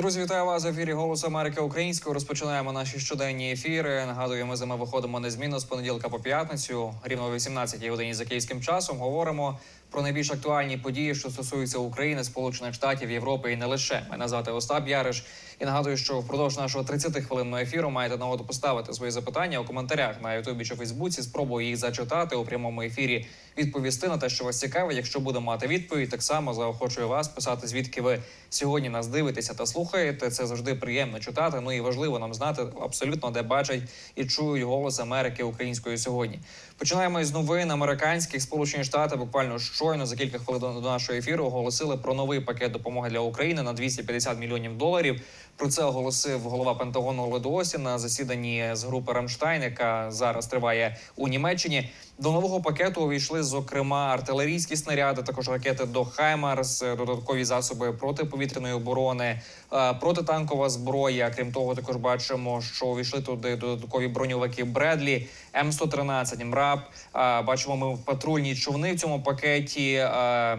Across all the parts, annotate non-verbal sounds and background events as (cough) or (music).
Друзі, вітаю вас в ефірі Голос Америки Українською. Розпочинаємо наші щоденні ефіри. Нагадую, ми з вами виходимо незмінно з понеділка по п'ятницю, рівно о 18 годині за київським часом. Говоримо про найбільш актуальні події, що стосуються України, Сполучених Штатів, Європи і не лише. Мене звати Остап Яриш. І нагадую, що впродовж нашого 30 хвилинного ефіру маєте нагоду поставити свої запитання у коментарях на Ютубі чи Фейсбуці. Спробую їх зачитати у прямому ефірі. Відповісти на те, що вас цікавить. Якщо буде мати відповідь, так само заохочую вас писати, звідки ви сьогодні нас дивитеся та слухаєте. Це завжди приємно читати. Ну і важливо нам знати абсолютно, де бачать і чують голос Америки українською сьогодні. Починаємо із новин американських сполучені штати. Буквально щойно за кілька хвилин до нашого ефіру оголосили про новий пакет допомоги для України на 250 мільйонів доларів. Про це оголосив голова Пентагону Ллойд Остін на засіданні з групи Рамштайн, яка зараз триває у Німеччині. До нового пакету увійшли зокрема артилерійські снаряди, також ракети до Хаймарс, додаткові засоби протиповітряної оборони, е, протитанкова зброя. Крім того, також бачимо, що увійшли туди додаткові броньовики Бредлі, М113, МРАП. Е, Бачимо, ми в патрульні човни в цьому пакеті, е,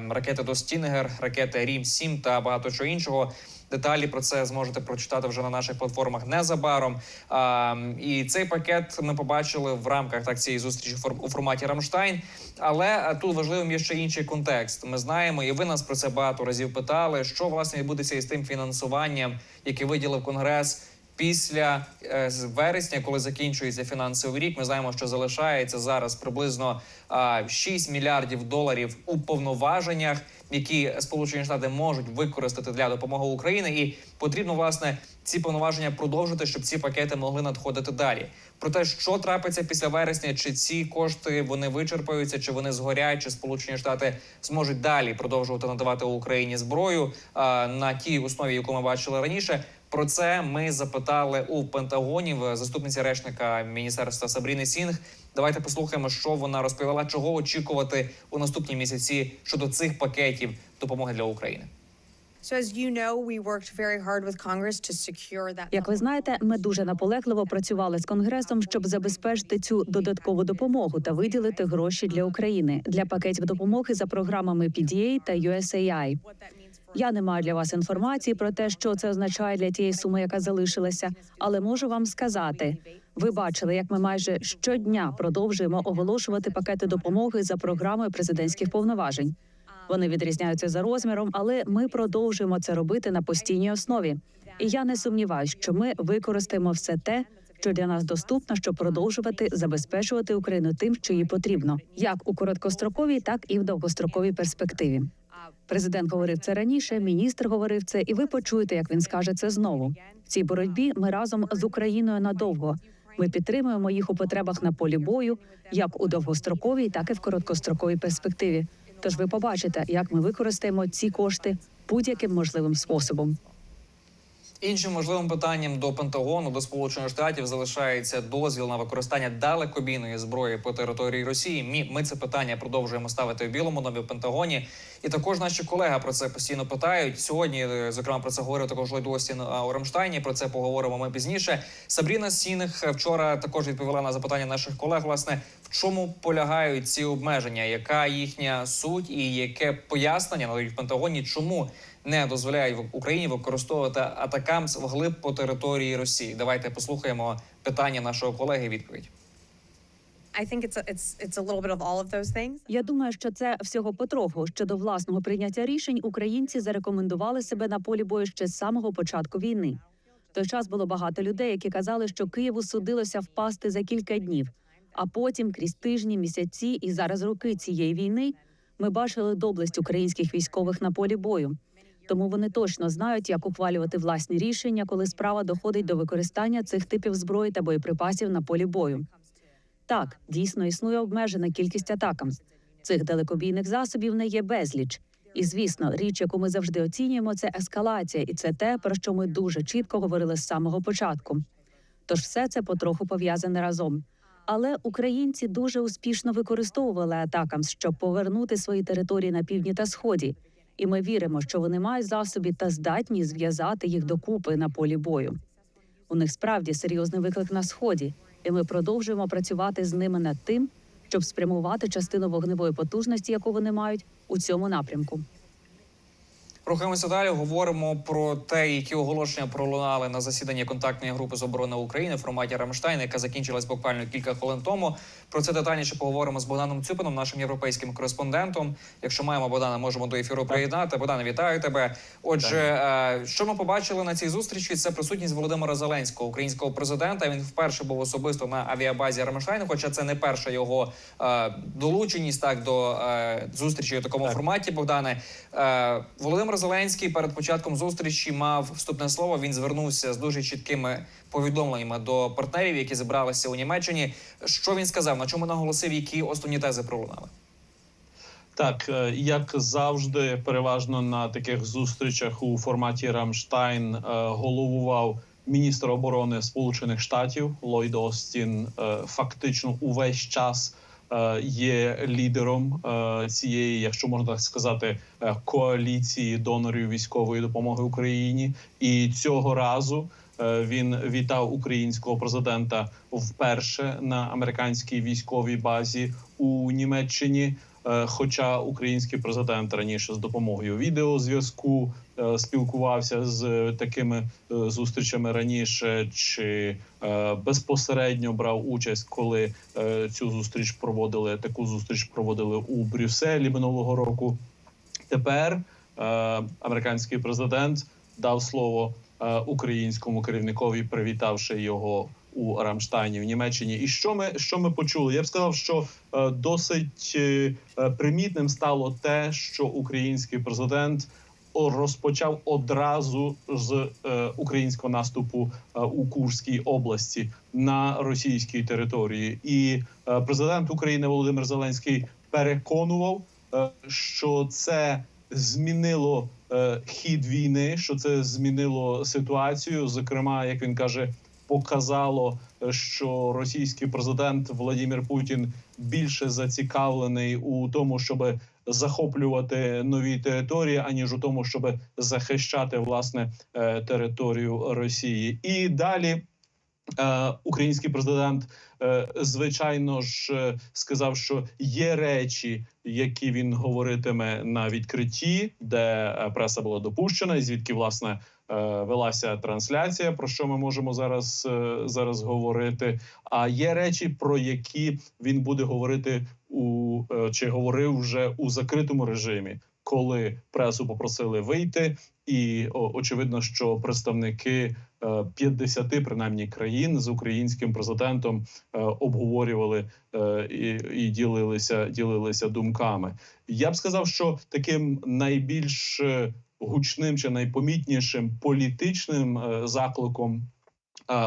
ракети до Стінгер, ракети Рім 7 та багато чого іншого. Деталі про це зможете прочитати вже на наших платформах незабаром. А, і цей пакет ми побачили в рамках так цієї зустрічі у форматі Рамштайн. Але тут важливим є ще інший контекст. Ми знаємо, і ви нас про це багато разів питали. Що власне відбудеться із тим фінансуванням, яке виділив Конгрес. Після е, вересня, коли закінчується фінансовий рік, ми знаємо, що залишається зараз приблизно а, 6 мільярдів доларів у повноваженнях, які Сполучені Штати можуть використати для допомоги Україні, і потрібно власне ці повноваження продовжити, щоб ці пакети могли надходити далі. Про те, що трапиться після вересня, чи ці кошти вони вичерпаються, чи вони згорять, чи Сполучені Штати зможуть далі продовжувати надавати Україні зброю а, на тій основі, яку ми бачили раніше. Про це ми запитали у Пентагоні в заступниці речника міністерства Сабріни Сінг. Давайте послухаємо, що вона розповіла, чого очікувати у наступні місяці щодо цих пакетів допомоги для України. Як ви знаєте, ми дуже наполегливо працювали з конгресом, щоб забезпечити цю додаткову допомогу та виділити гроші для України для пакетів допомоги за програмами PDA та USAI. Я не маю для вас інформації про те, що це означає для тієї суми, яка залишилася, але можу вам сказати. Ви бачили, як ми майже щодня продовжуємо оголошувати пакети допомоги за програмою президентських повноважень. Вони відрізняються за розміром, але ми продовжуємо це робити на постійній основі. І я не сумніваюся, що ми використаємо все те, що для нас доступно, щоб продовжувати забезпечувати Україну тим, що їй потрібно, як у короткостроковій, так і в довгостроковій перспективі. Президент говорив це раніше, міністр говорив це, і ви почуєте, як він скаже це знову. В цій боротьбі ми разом з Україною надовго. Ми підтримуємо їх у потребах на полі бою, як у довгостроковій, так і в короткостроковій перспективі. Тож ви побачите, як ми використаємо ці кошти будь-яким можливим способом. Іншим можливим питанням до Пентагону до Сполучених Штатів залишається дозвіл на використання далекобійної зброї по території Росії. Мі ми це питання продовжуємо ставити в Білому домі в Пентагоні. І також наші колеги про це постійно питають. Сьогодні, е, зокрема, про це говорив також Ллойд Остін у Рамштайні. Про це поговоримо ми пізніше. Сабріна Сінг вчора також відповіла на запитання наших колег. Власне, в чому полягають ці обмеження? Яка їхня суть і яке пояснення надають в Пентагоні? Чому не дозволяють в Україні використовувати атакамс вглиб по території Росії? Давайте послухаємо питання нашого колеги. Відповідь. Я думаю, що це всього потроху. Щодо власного прийняття рішень, українці зарекомендували себе на полі бою ще з самого початку війни. В той час було багато людей, які казали, що Києву судилося впасти за кілька днів. А потім, крізь тижні, місяці і зараз роки цієї війни, ми бачили доблесть українських військових на полі бою. Тому вони точно знають, як ухвалювати власні рішення, коли справа доходить до використання цих типів зброї та боєприпасів на полі бою. Так, дійсно існує обмежена кількість атакам. Цих далекобійних засобів не є безліч. І звісно, річ, яку ми завжди оцінюємо, це ескалація, і це те, про що ми дуже чітко говорили з самого початку. Тож все це потроху пов'язане разом. Але українці дуже успішно використовували атакам, щоб повернути свої території на півдні та сході. І ми віримо, що вони мають засоби та здатні зв'язати їх докупи на полі бою. У них справді серйозний виклик на сході, і ми продовжуємо працювати з ними над тим, щоб спрямувати частину вогневої потужності, яку вони мають у цьому напрямку. Рухаємося далі. Говоримо про те, які оголошення пролунали на засіданні контактної групи з оборони України в форматі Рамштайн, яка закінчилась буквально кілька хвилин тому. Про це детальніше поговоримо з Богданом Цюпином, нашим європейським кореспондентом. Якщо маємо Богдана, можемо до ефіру приєднати. Богдане, вітаю тебе. Отже, е, що ми побачили на цій зустрічі? Це присутність Володимира Зеленського, українського президента. Він вперше був особисто на авіабазі Рамштайн, хоча це не перша його е, долученість так до е, зустрічі у такому Так. форматі. Богдане Володимир Зеленський перед початком зустрічі мав вступне слово. Він звернувся з дуже чіткими повідомленнями до партнерів, які зібралися у Німеччині. Що він сказав? На чому наголосив, які основні тези пролунали? Так, е, як завжди, переважно на таких зустрічах у форматі Рамштайн е, головував міністр оборони Сполучених Штатів Ллойд Остін. е, Фактично увесь час є лідером цієї, якщо можна так сказати, коаліції донорів військової допомоги Україні. І цього разу він вітав українського президента вперше на американській військовій базі у Німеччині. Е, Хоча український президент раніше з допомогою відеозв'язку е, спілкувався з е, такими е, зустрічами раніше, чи е, безпосередньо брав участь, коли е, цю зустріч проводили. Таку зустріч проводили у Брюсселі минулого року. Тепер е, американський президент дав слово е, українському керівникові, привітавши його у Рамштайні в Німеччині. І що ми що ми почули? Я б сказав, що е, досить е, е, примітним стало те, що український президент розпочав одразу з е, українського наступу е, у Курській області на російській території, і е, президент України Володимир Зеленський переконував, е, що це змінило е, хід війни, що це змінило ситуацію. Зокрема, як він каже, показало, е, що російський президент Владимир Путін більше зацікавлений у тому, щоб захоплювати нові території, аніж у тому, щоб захищати власне е, територію Росії. І далі український президент, е, звичайно ж, е, сказав, що є речі, які він говоритиме на відкритті, де е, преса була допущена, і звідки власне е, велася трансляція, про що ми можемо зараз, е, зараз говорити. А є речі, про які він буде говорити у е, чи говорив вже у закритому режимі, коли пресу попросили вийти, і очевидно, що представники е, 50 принаймні країн з українським президентом е, обговорювали е, і, і ділилися, ділилися думками. Я б сказав, що таким найбільш е, гучним чи найпомітнішим політичним е, закликом е,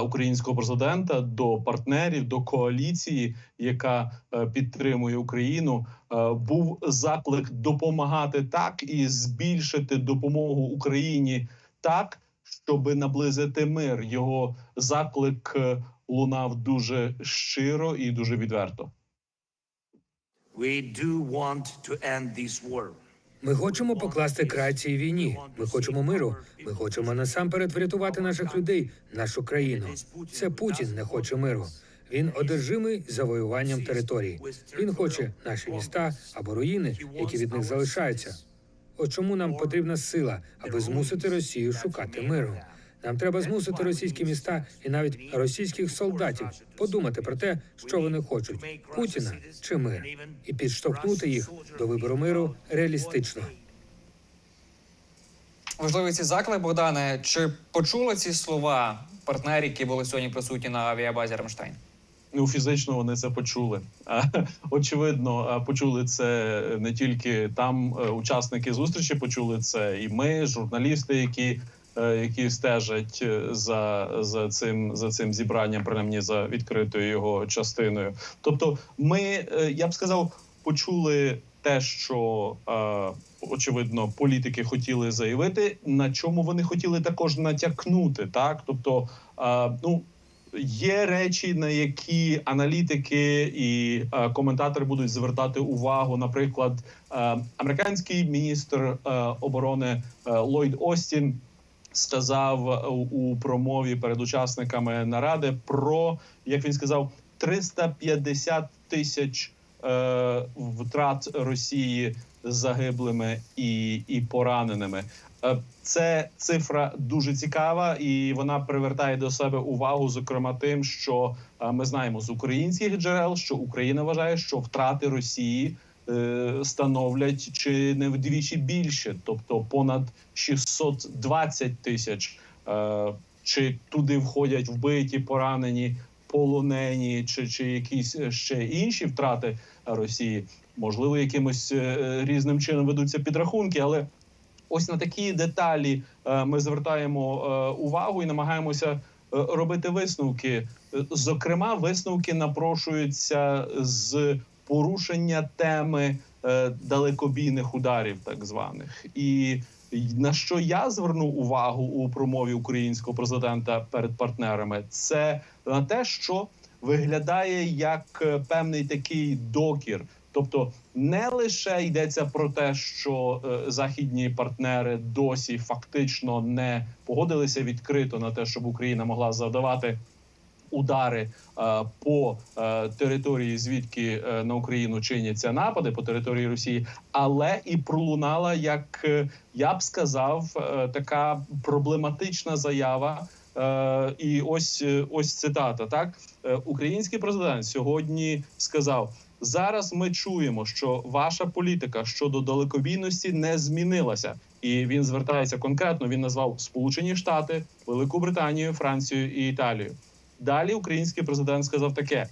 українського президента до партнерів, до коаліції, яка е, підтримує Україну, е, був заклик допомагати так і збільшити допомогу Україні так, щоб наблизити мир. Його заклик е, лунав дуже щиро і дуже відверто. We do want to end this war. Ми хочемо покласти край цій війні. Ми хочемо миру. Ми хочемо насамперед врятувати наших людей, нашу країну. Це Путін не хоче миру. Він одержимий завоюванням територій. Він хоче наші міста або руїни, які від них залишаються. От чому нам потрібна сила, аби змусити Росію шукати миру. Нам треба змусити російські міста і навіть російських солдатів подумати про те, що вони хочуть Путіна чи мир, і підштовхнути їх до вибору миру реалістично. Важливий ці заклик, Богдане. Чи почули ці слова партнерів, які були сьогодні присутні на авіабазі Рамштайн? Ну, фізично вони це почули. (laughs) Очевидно, почули це не тільки там е, учасники зустрічі, почули це і ми, журналісти, які, які стежать е, за, за цим за цим зібранням, принаймні за відкритою його частиною. Тобто, ми, е, я б сказав, почули те, що е, очевидно політики хотіли заявити, на чому вони хотіли також натякнути, так тобто, е, ну. Є речі, на які аналітики і е, коментатори будуть звертати увагу. Наприклад, е, американський міністр е, оборони е, Ллойд Остін сказав у, промові перед учасниками наради про як він сказав 350 тисяч е, втрат Росії загиблими і, і пораненими. Е, Це цифра дуже цікава, і вона привертає до себе увагу, зокрема тим, що е, ми знаємо з українських джерел, що Україна вважає, що втрати Росії становлять чи не вдвічі більше, тобто понад 620 тисяч. Е, Чи туди входять вбиті, поранені, полонені, чи, чи якісь е, ще інші втрати Росії? Можливо, якимось е, різним чином ведуться підрахунки, але ось на такі деталі е, ми звертаємо е, увагу і намагаємося е, робити висновки. Е, Зокрема, висновки напрошуються з порушення теми е, далекобійних ударів, так званих, і на що я звернув увагу у промові українського президента перед партнерами, це на те, що виглядає як е, певний такий докір. Тобто не лише йдеться про те, що е, західні партнери досі фактично не погодилися відкрито на те, щоб Україна могла завдавати удари е, по е, території, звідки е, на Україну чиняться напади по території Росії, але і пролунала, як я б сказав, така проблематична заява. І ось ось цитата. Так, український президент сьогодні сказав: зараз ми чуємо, що ваша політика щодо далекобійності не змінилася, і він звертається конкретно. Він назвав Сполучені Штати, Велику Британію, Францію і Італію. Далі український президент сказав таке: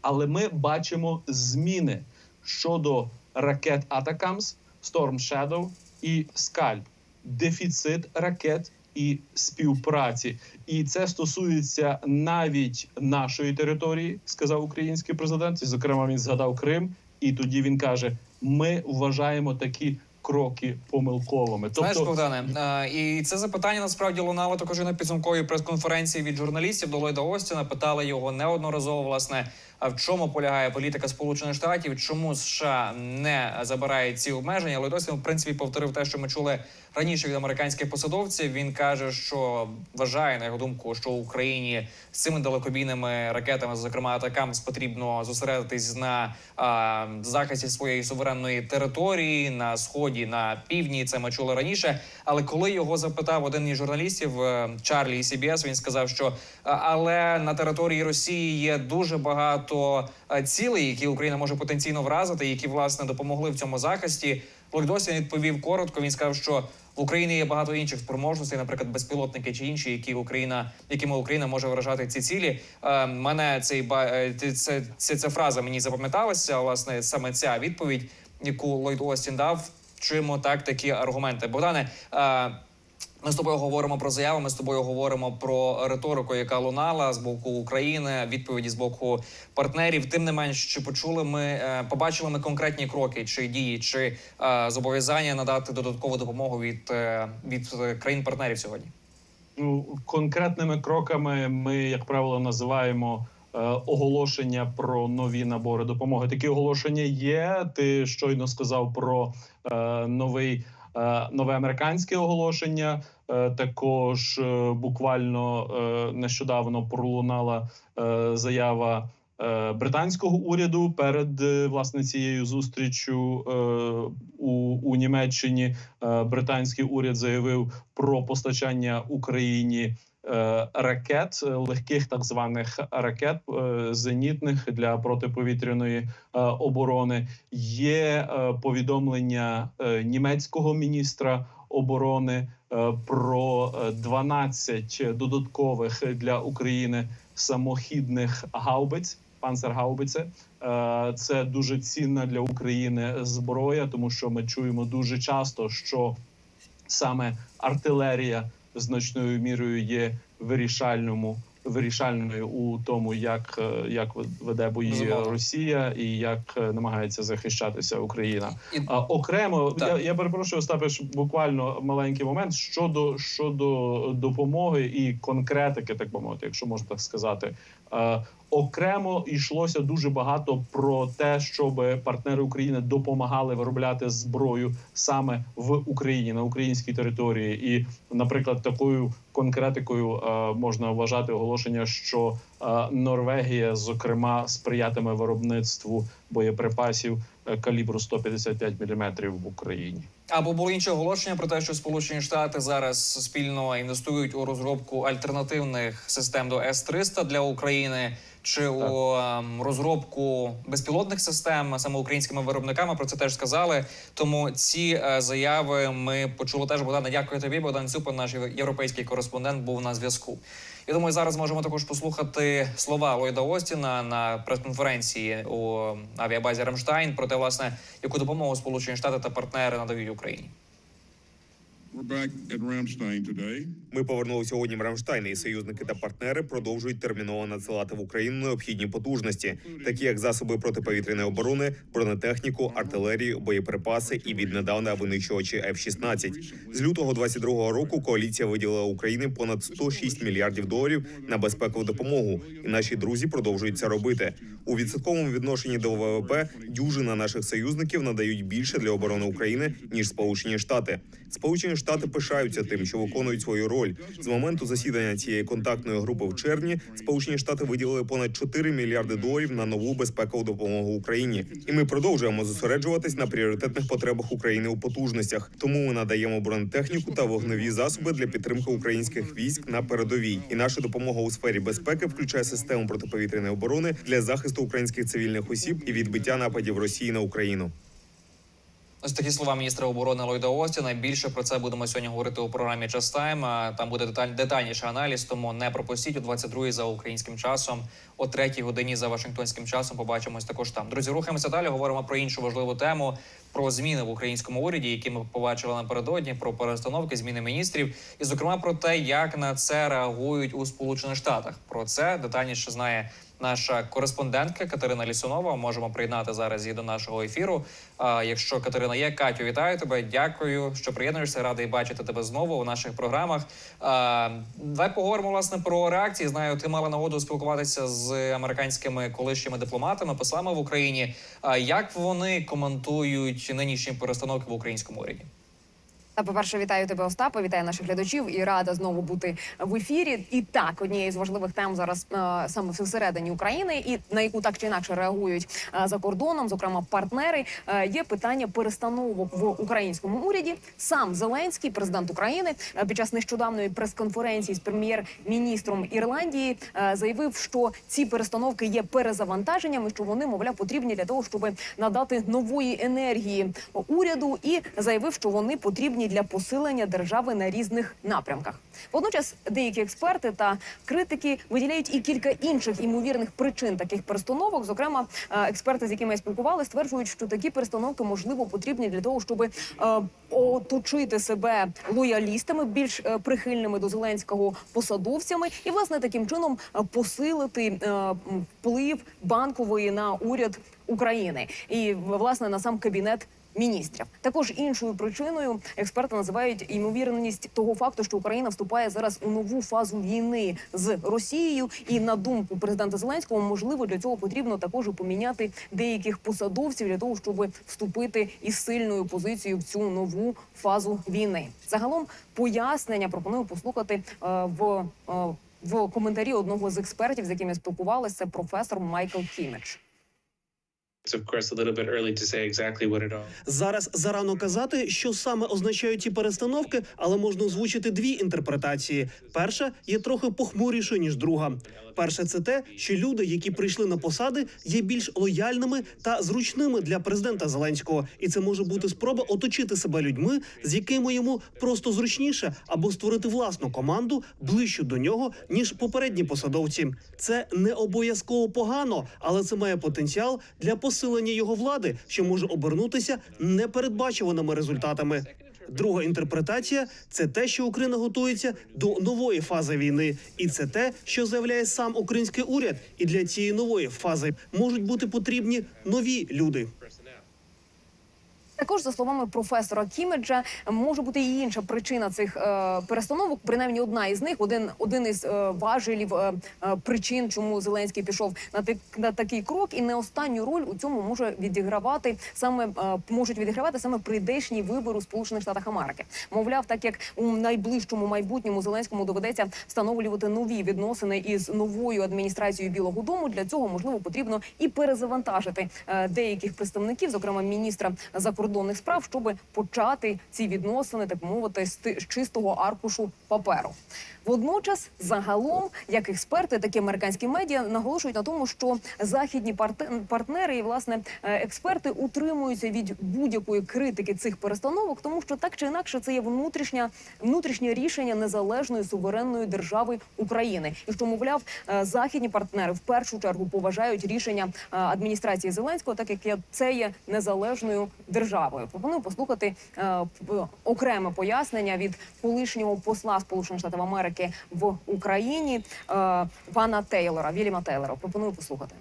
але ми бачимо зміни щодо ракет Атакамс, Storm Shadow і Скальп, дефіцит ракет і співпраці. І це стосується навіть нашої території, сказав український президент. І, зокрема, він згадав Крим. І тоді він каже: ми вважаємо такі кроки помилковими. Знаєш, Тобто, Богдане, е, і це запитання насправді лунало також і на підсумковій прес-конференції від журналістів до Лойда. Остіна. Питали його неодноразово, власне, а в чому полягає політика Сполучених Штатів, чому США не забирає ці обмеження. Ллойд Остін, в принципі, повторив те, що ми чули раніше від американських посадовців. Він каже, що вважає на його думку, що Україні з цими далекобійними ракетами, зокрема атакам, потрібно зосередитись на а, захисті своєї суверенної території на сході, на півдні. Це ми чули раніше. Але коли його запитав один із журналістів е, Чарлі CBS, він сказав, що але на території Росії є дуже багато е, цілей, які Україна може потенційно вразити, які власне допомогли в цьому захисті. Лойдосін відповів коротко. Він сказав, що в Україні є багато інших спроможностей, наприклад, безпілотники чи інші, які Україна, якими Україна може вражати ці цілі. Е, мене цей ба е, це, це, ця фраза мені запам'яталася. Власне, саме ця відповідь, яку Ллойд Остін дав. Чуємо так такі аргументи. Богдане, ми з тобою говоримо про заяви. Ми з тобою говоримо про риторику, яка лунала з боку України, відповіді з боку партнерів. Тим не менш, чи почули ми, е, побачили ми конкретні кроки, чи дії, чи е, зобов'язання надати додаткову допомогу від, е, від е, країн-партнерів сьогодні. Ну, конкретними кроками ми, як правило, називаємо оголошення про нові набори допомоги. Такі оголошення є. Ти щойно сказав про е, новий. Е, Нове американське оголошення Е, також е, буквально нещодавно пролунала заява британського уряду перед власне цією зустрічю у, у Німеччині. Британський уряд заявив про постачання Україні ракет, е, легких так званих ракет е, зенітних для протиповітряної е, оборони. Є е, повідомлення е, німецького міністра оборони е, про е, 12 додаткових для України самохідних гаубиць. Панцергаубице Е, це дуже цінна для України зброя, тому що ми чуємо дуже часто, що саме артилерія значною мірою є вирішальному вирішальною у тому, як, е, як веде бої Зумовно. Росія і як е, намагається захищатися Україна. І- А окремо Так. я, я перепрошую Остапе, буквально маленький момент щодо щодо допомоги і конкретики, так би мовити, якщо можна так сказати. Окремо йшлося дуже багато про те, щоб партнери України допомагали виробляти зброю саме в Україні на українській території. І, наприклад, такою конкретикою е, можна вважати оголошення, що е, Норвегія, зокрема, сприятиме виробництву боєприпасів е, калібру 155 мм в Україні. Або було інше оголошення про те, що Сполучені Штати зараз спільно інвестують у розробку альтернативних систем до С-300 для України. Чи у ем, розробку безпілотних систем саме українськими виробниками про це теж сказали. Тому ці е, заяви ми почули теж. Богдане, дякую тобі. Богдан Цюпин, наш європейський кореспондент, був на зв'язку. Я думаю, зараз можемо також послухати слова Ллойда Остіна на прес-конференції у авіабазі Рамштайн про те, власне, яку допомогу Сполучені Штати та партнери надають Україні. Ми повернули сьогодні в Рамштайн, і союзники та партнери продовжують терміново надсилати в Україну необхідні потужності, такі як засоби протиповітряної оборони, бронетехніку, артилерію, боєприпаси і віднедавна винищувачі F-16. З лютого 22-го року коаліція виділила Україні понад 106 мільярдів доларів на безпекову допомогу, і наші друзі продовжують це робити. У відсотковому відношенні до ВВП дюжина наших союзників надають більше для оборони України ніж Сполучені Штати. Сполучені Штати пишаються тим, що виконують свою роль. З моменту засідання цієї контактної групи в червні Сполучені Штати виділили понад 4 мільярди доларів на нову безпекову допомогу Україні, і ми продовжуємо зосереджуватись на пріоритетних потребах України у потужностях. Тому ми надаємо бронетехніку та вогневі засоби для підтримки українських військ на передовій. І наша допомога у сфері безпеки включає систему протиповітряної оборони для захисту українських цивільних осіб і відбиття нападів Росії на Україну. Ось такі слова міністра оборони Ллойда Остіна. Більше про це будемо сьогодні говорити у програмі Час. Там буде деталь, детальніший аналіз. Тому не пропустіть о 22 за українським часом, о 3 годині за Вашингтонським часом. Побачимось також там. Друзі, рухаємося далі. Говоримо про іншу важливу тему. Про зміни в українському уряді, які ми побачили напередодні, про перестановки, зміни міністрів, і зокрема про те, як на це реагують у Сполучених Штатах. Про це детальніше знає наша кореспондентка Катерина Лісунова. Можемо приєднати зараз її до нашого ефіру. А, якщо Катерина є, Катю, вітаю тебе. Дякую, що приєднуєшся. Радий бачити тебе знову у наших програмах. А, давай поговоримо власне про реакції. Знаю, ти мала нагоду спілкуватися з американськими колишніми дипломатами, послами в Україні. А, як вони коментують нинішні перестановки в українському уряді? Та, по-перше, вітаю тебе, Остапа, вітаю наших глядачів і рада знову бути в ефірі. І так, однією з важливих тем зараз е, саме всередині України, і на яку так чи інакше реагують е, за кордоном, зокрема партнери, е, є питання перестановок в українському уряді. Сам Зеленський, президент України, під час нещодавної прес-конференції з прем'єр-міністром Ірландії заявив, що ці перестановки є перезавантаженнями, що вони, мовляв, потрібні для того, щоб надати нової енергії уряду, і заявив, що вони потрібні для посилення держави на різних напрямках. Водночас деякі експерти та критики виділяють і кілька інших імовірних причин таких перестановок. Зокрема, е, експерти, з якими я спілкувалася, стверджують, що такі перестановки можливо потрібні для того, щоб е, оточити себе лоялістами, більш е, прихильними до Зеленського посадовцями, і власне таким чином посилити вплив банкової на уряд України і власне на сам кабінет. Міністрів також іншою причиною експерти називають ймовірність того факту, що Україна вступає зараз у нову фазу війни з Росією, і на думку президента Зеленського, можливо, для цього потрібно також поміняти деяких посадовців для того, щоб вступити із сильною позицією в цю нову фазу війни. Загалом пояснення пропоную послухати е, в. е, в коментарі одного з експертів, з яким я спілкувалася, професор Майкл Кімедж. Зараз зарано казати, що саме означають ці перестановки, але можна озвучити дві інтерпретації. Перша є трохи похмурішою ніж друга. Перше, це те, що люди, які прийшли на посади, є більш лояльними та зручними для президента Зеленського, і це може бути спроба оточити себе людьми, з якими йому просто зручніше, або створити власну команду ближчу до нього ніж попередні посадовці. Це не обов'язково погано, але це має потенціал для посилення його влади, що може обернутися непередбачуваними результатами. Друга інтерпретація це те, що Україна готується до нової фази війни, і це те, що заявляє сам український уряд. І для цієї нової фази можуть бути потрібні нові люди. Також за словами професора Кімеджа, може бути і інша причина цих е, перестановок. Принаймні, одна із них, один один із е, важелів е, е, причин, чому Зеленський пішов на так на такий крок, і не останню роль у цьому може відігравати саме е, можуть відігравати саме прийдешні вибори у Сполучених Штатах Америки. Мовляв, так як у найближчому майбутньому Зеленському доведеться встановлювати нові відносини із новою адміністрацією Білого Дому. Для цього можливо потрібно і перезавантажити е, деяких представників, зокрема міністра закордонних справ, щоб почати ці відносини, так мовити, з чистого аркушу паперу. Водночас, загалом, як експерти, так і американські медіа наголошують на тому, що західні партнери і власне е, експерти утримуються від будь-якої критики цих перестановок, тому що так чи інакше це є внутрішня внутрішнє рішення незалежної суверенної держави України, і що мовляв, е, західні партнери в першу чергу поважають рішення е, адміністрації Зеленського, так як це є незалежною державою. Пропоную послухати окреме пояснення від колишнього посла Сполучених Штатів Америки в Україні е, пана Тейлора Вільяма Тейлора. Пропоную послухати.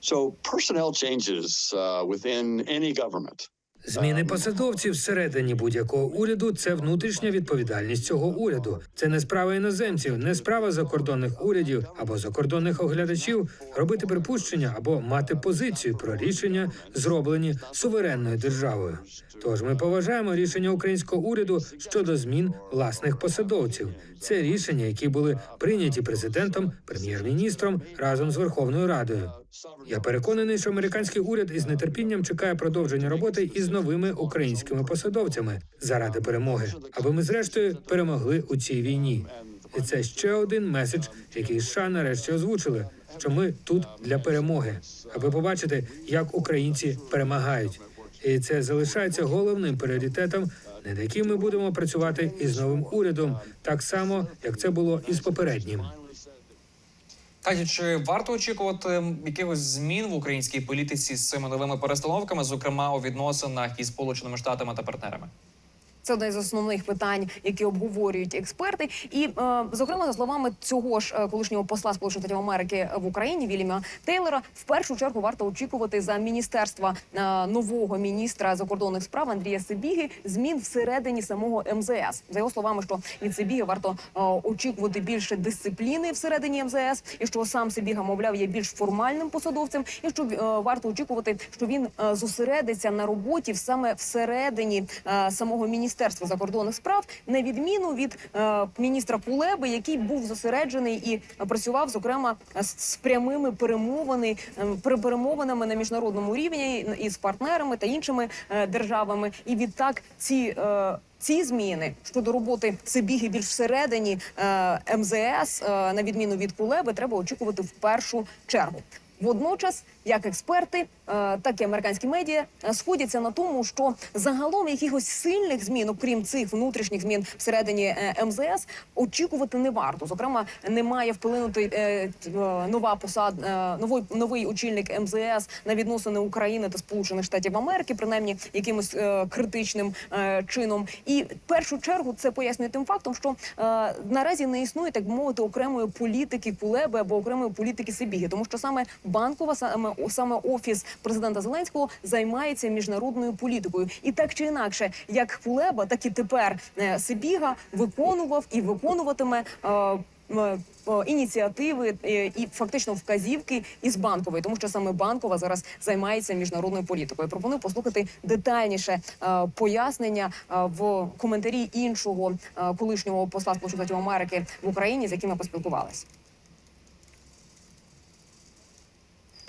So personnel changes uh, within any government. Зміни посадовців всередині будь-якого уряду це внутрішня відповідальність цього уряду. Це не справа іноземців, не справа закордонних урядів або закордонних оглядачів робити припущення або мати позицію про рішення, зроблені суверенною державою. Тож ми поважаємо рішення українського уряду щодо змін власних посадовців. Це рішення, які були прийняті президентом, прем'єр-міністром разом з Верховною Радою. Я переконаний, що американський уряд із нетерпінням чекає продовження роботи із новими українськими посадовцями заради перемоги, аби ми зрештою перемогли у цій війні. І це ще один меседж, який США нарешті озвучили, що ми тут для перемоги, аби побачити, як українці перемагають. І це залишається головним пріоритетом, над яким ми будемо працювати із новим урядом, так само як це було і з попереднім. Катю, чи варто очікувати якихось змін в українській політиці з цими новими перестановками, зокрема у відносинах із Сполученими Штатами та партнерами? Це одне з основних питань, які обговорюють експерти. І е, зокрема, за словами цього ж е, колишнього посла Сполучених Штатів Америки в Україні Вільяма Тейлора, в першу чергу варто очікувати за міністерства е, нового міністра закордонних справ Андрія Сибіги змін всередині самого МЗС. За його словами, що від Сибіги варто очікувати більше дисципліни всередині МЗС, і що сам Сибіга, мовляв, є більш формальним посадовцем, і що варто очікувати, що він зосередиться на роботі саме всередині самого міністерства закордонних справ, на відміну від е, міністра Кулеби, який був зосереджений і працював зокрема з, з прямими перемовини е, перемовинами на міжнародному рівні із партнерами та іншими е, державами. І відтак ці. Е, ці зміни щодо роботи Сибіги більш всередині е, МЗС, е, на відміну від Кулеби, треба очікувати в першу чергу. Водночас, як експерти, е, так і американські медіа е, сходяться на тому, що загалом якихось сильних змін, окрім цих внутрішніх змін всередині е, МЗС, очікувати не варто. Зокрема, не має вплинути нова посада, новий новий очільник МЗС на відносини України та Сполучених Штатів Америки, принаймні якимось критичним чином. І в першу чергу це пояснює тим фактом, що наразі не існує так мовити окремої політики Кулеби або окремої політики Сибіги, тому що саме банкова саме саме офіс президента Зеленського займається міжнародною політикою, і так чи інакше, як Кулеба, так і тепер е, Сибіга виконував і виконуватиме. е, е, Ініціативи і фактично вказівки із банкової, тому що саме банкова зараз займається міжнародною політикою. Пропоную послухати детальніше пояснення в коментарі іншого колишнього посла Сполучених Америки в Україні, з яким ми поспілкувалися.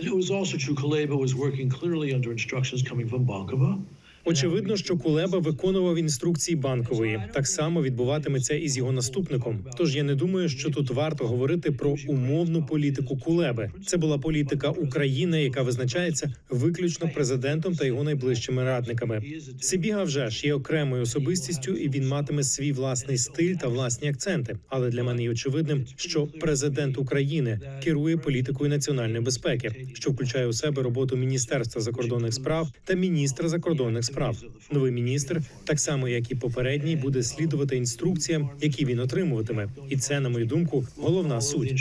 It was also true Kaleba was working clearly under instructions coming from Bankova. Очевидно, що Кулеба виконував інструкції банкової. Так само відбуватиметься і з його наступником. Тож я не думаю, що тут варто говорити про умовну політику Кулеби. Це була політика України, яка визначається виключно президентом та його найближчими радниками. Сибіга вже ж є окремою особистістю, і він матиме свій власний стиль та власні акценти. Але для мене є очевидним, що президент України керує політикою національної безпеки, що включає у себе роботу міністерства закордонних справ та міністра закордонних справ. Новий міністр, так само як і попередній, буде слідувати інструкціям, які він отримуватиме, і це, на мою думку, головна суть.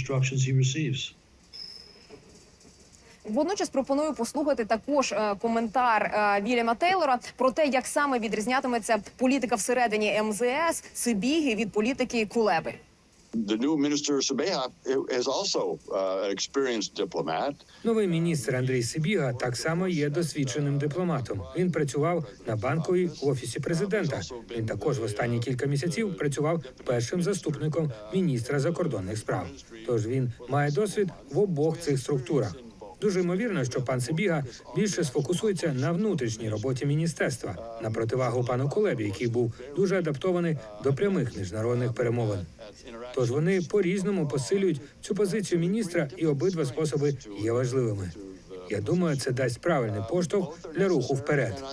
Водночас пропоную послухати також е, коментар е, Вільяма Тейлора про те, як саме відрізнятиметься політика всередині МЗС Сибіги від політики Кулеби. Новий міністр Андрій Сибіга так само є досвідченим дипломатом. Він працював на банковій в офісі президента. Він також в останні кілька місяців працював першим заступником міністра закордонних справ. Тож він має досвід в обох цих структурах. Дуже ймовірно, що пан Сибіга більше сфокусується на внутрішній роботі міністерства на противагу пану Колебі, який був дуже адаптований до прямих міжнародних перемовин. Тож вони по різному посилюють цю позицію міністра, і обидва способи є важливими. Я думаю, це дасть правильний поштовх для руху вперед.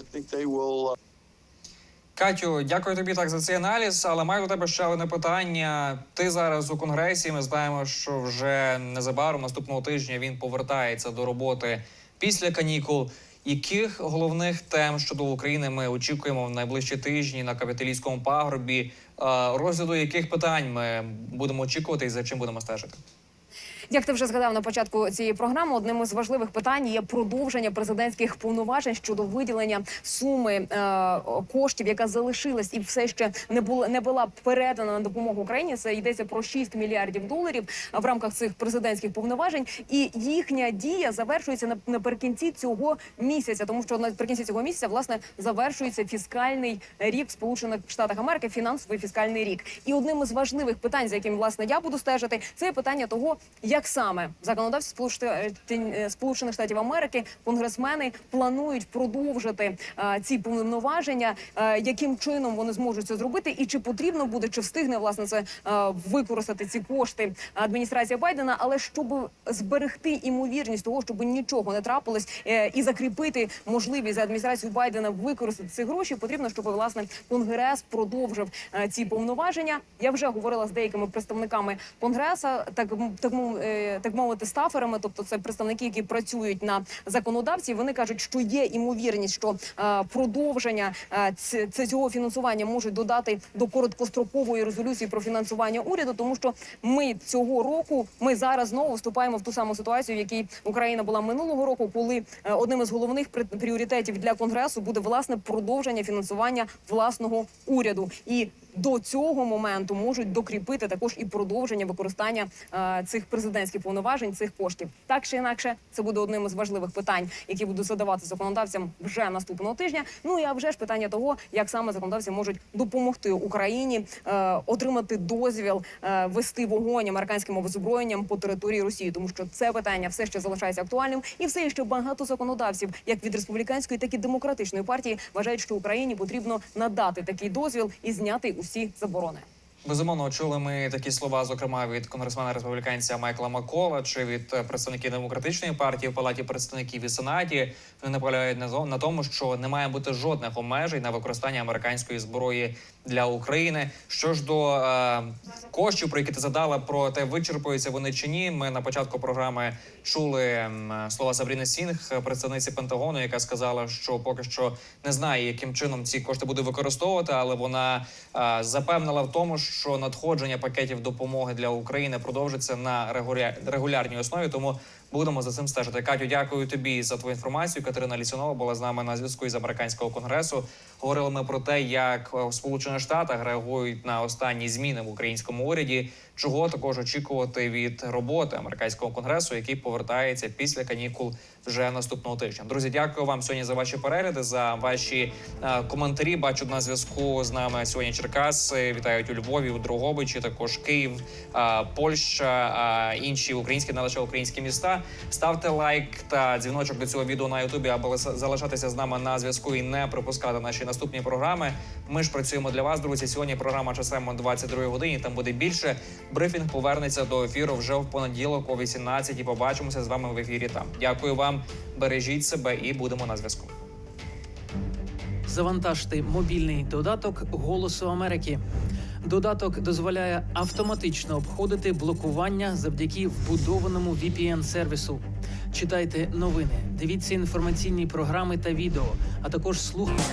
Катю, дякую тобі так за цей аналіз. Але маю до тебе ще одне питання. Ти зараз у конгресі. Ми знаємо, що вже незабаром наступного тижня він повертається до роботи після канікул. Яких головних тем щодо України ми очікуємо в найближчі тижні на капіталійському пагорбі? Е, Розгляду яких питань ми будемо очікувати і за чим будемо стежити? Як ти вже згадав на початку цієї програми, одним із важливих питань є продовження президентських повноважень щодо виділення суми е, коштів, яка залишилась і все ще не була не була передана на допомогу Україні. Це йдеться про 6 мільярдів доларів в рамках цих президентських повноважень, і їхня дія завершується наприкінці цього місяця, тому що наприкінці цього місяця власне завершується фіскальний рік Сполучених Штатах Америки, фінансовий фіскальний рік. І одним із важливих питань, за яким власне я буду стежити, це питання того, як саме? Законодавці Сполучених е, Сполучених Штатів Америки, конгресмени планують продовжити е, ці повноваження, е, яким чином вони зможуть це зробити, і чи потрібно буде, чи встигне власне це е, використати ці кошти адміністрація Байдена, але щоб зберегти імовірність того, щоб нічого не трапилось, е, і закріпити можливість за адміністрацією Байдена використати ці гроші, потрібно, щоб власне конгрес продовжив е, ці повноваження. Я вже говорила з деякими представниками конгреса, так так, е, так мовити, стаферами, тобто це представники, які працюють на законодавці. Вони кажуть, що є імовірність, що е, продовження е, цього фінансування можуть додати до короткострокової резолюції про фінансування уряду, тому що ми цього року ми зараз знову вступаємо в ту саму ситуацію, в якій Україна була минулого року, коли е, одним із головних пріоритетів для конгресу буде власне продовження фінансування власного уряду і. До цього моменту можуть докріпити також і продовження використання е, цих президентських повноважень, цих коштів. Так чи інакше, це буде одним із важливих питань, які будуть задавати законодавцям вже наступного тижня. Ну а вже ж питання того, як саме законодавці можуть допомогти Україні е, отримати дозвіл е, вести вогонь американським озброєнням по території Росії, тому що це питання все ще залишається актуальним, і все ще багато законодавців, як від республіканської, так і демократичної партії, вважають, що Україні потрібно надати такий дозвіл і зняти усі заборони. Безумовно, чули ми такі слова, зокрема від конгресмена республіканця Майкла Макола чи від е, представників демократичної партії в палаті представників і сенаті. Вони наполягають на тому, що не має бути жодних обмежень на використання американської зброї для України. Що ж до е, коштів, про які ти задала, про те, вичерпуються вони чи ні. Ми на початку програми чули слова Сабріни Сінг, представниці Пентагону, яка сказала, що поки що не знає, яким чином ці кошти буде використовувати, але вона е, запевнила в тому, що надходження пакетів допомоги для України продовжиться на регуля- регулярній основі. Тому будемо за цим стежити. Катю, дякую тобі за твою інформацію. Катерина Лісунова була з нами на зв'язку із американського конгресу. Говорили ми про те, як е, в Сполучених Штатах реагують на останні зміни в українському уряді. Чого також очікувати від роботи американського конгресу, який повертається після канікул вже наступного тижня. Друзі, дякую вам сьогодні за ваші перегляди, за ваші е, коментарі. Бачу на зв'язку з нами сьогодні Черкаси. Вітають у Львові, у Дрогобичі, також Київ, е, Польща, е, інші українські, не лише українські міста. Ставте лайк та дзвіночок до цього відео на Ютубі, аби залишатися з нами на зв'язку і не пропускати наші наступні програми. Ми ж працюємо для вас, друзі. Сьогодні програма часемо 22 годині. Там буде більше. Брифінг повернеться до ефіру вже в понеділок о 18 і Побачимося з вами в ефірі. Там дякую вам. Бережіть себе і будемо на зв'язку. Завантажте мобільний додаток Голосу Америки. Додаток дозволяє автоматично обходити блокування завдяки вбудованому VPN-сервісу. Читайте новини, дивіться інформаційні програми та відео, а також слухайте.